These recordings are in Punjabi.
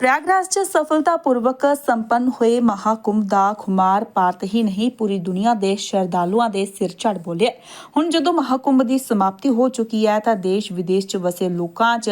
ਪ੍ਰਯਾਗਰਾਜ 'ਚ ਸਫਲਤਾਪੂਰਵਕ ਸੰਪੰਨ ਹੋਏ ਮਹਾਕੁੰਭ ਦਾ ਖੁਮਾਰ ਭਾਰਤ ਹੀ ਨਹੀਂ, ਪੂਰੀ ਦੁਨੀਆ ਦੇ ਸ਼ਰਧਾਲੂਆਂ ਦੇ ਸਿਰ ਚੜ ਬੋਲਿਆ। ਹੁਣ ਜਦੋਂ ਮਹਾਕੁੰਭ ਦੀ ਸਮਾਪਤੀ ਹੋ ਚੁੱਕੀ ਹੈ, ਤਾਂ ਦੇਸ਼ ਵਿਦੇਸ਼ 'ਚ ਵਸੇ ਲੋਕਾਂ 'ਚ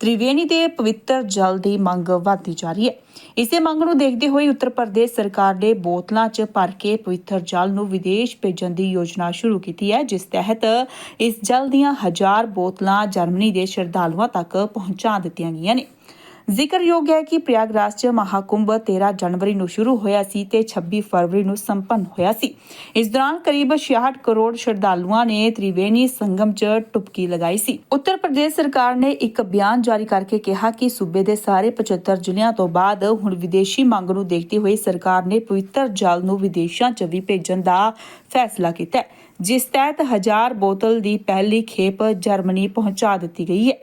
ਤ੍ਰਿਵੇਣੀ ਦੇ ਪਵਿੱਤਰ ਜਲ ਦੀ ਮੰਗ ਵਧਦੀ ਜਾ ਰਹੀ ਹੈ। ਇਸੇ ਮੰਗ ਨੂੰ ਦੇਖਦੇ ਹੋਏ ਉੱਤਰ ਪ੍ਰਦੇਸ਼ ਸਰਕਾਰ ਨੇ ਬੋਤਲਾਂ 'ਚ ਭਰ ਕੇ ਪਵਿੱਤਰ ਜਲ ਨੂੰ ਵਿਦੇਸ਼ ਭੇਜਣ ਦੀ ਯੋਜਨਾ ਸ਼ੁਰੂ ਕੀਤੀ ਹੈ, ਜਿਸ ਤਹਿਤ ਇਸ ਜਲ ਦੀਆਂ ਹਜ਼ਾਰ ਬੋਤਲਾਂ ਜਰਮਨੀ ਦੇ ਸ਼ਰਧਾਲੂਆਂ ਤੱਕ ਪਹੁੰਚਾ ਦਿੱਤੀਆਂ ਗਈਆਂ ਨੇ। ਜ਼ਿਕਰਯੋਗ ਹੈ ਕਿ ਪ੍ਰਯਾਗਰਾਜ 'ਚ ਮਹਾਕੁੰਭ 13 ਜਨਵਰੀ ਨੂੰ ਸ਼ੁਰੂ ਹੋਇਆ ਸੀ ਤੇ 26 ਫਰਵਰੀ ਨੂੰ ਸੰਪੰਨ ਹੋਇਆ ਸੀ। ਇਸ ਦੌਰਾਨ ਕਰੀਬ 66 ਕਰੋੜ ਸ਼ਰਧਾਲੂਆਂ ਨੇ ਤ੍ਰਿਵੇਣੀ ਸੰਗਮ 'ਚ ਟੁਪਕੀ ਲਗਾਈ ਸੀ। ਉੱਤਰ ਪ੍ਰਦੇਸ਼ ਸਰਕਾਰ ਨੇ ਇੱਕ ਬਿਆਨ ਜਾਰੀ ਕਰਕੇ ਕਿਹਾ ਕਿ ਸੂਬੇ ਦੇ ਸਾਰੇ 75 ਜ਼ਿਲ੍ਹਿਆਂ ਤੋਂ ਬਾਅਦ ਹੁਣ ਵਿਦੇਸ਼ੀ ਮੰਗ ਨੂੰ ਦੇਖਦੇ ਹੋਏ ਸਰਕਾਰ ਨੇ ਪਵਿੱਤਰ ਜਲ ਨੂੰ ਵਿਦੇਸ਼ਾਂ 'ਚ ਵੀ ਭੇਜਣ ਦਾ ਫੈਸਲਾ ਕੀਤਾ ਜਿਸ ਤਹਿਤ ਹਜ਼ਾਰ ਬੋਤਲ ਦੀ ਪਹਿਲੀ ਖੇਪ ਜਰਮਨੀ ਪਹੁੰਚਾ ਦਿੱਤੀ ਗਈ ਹੈ।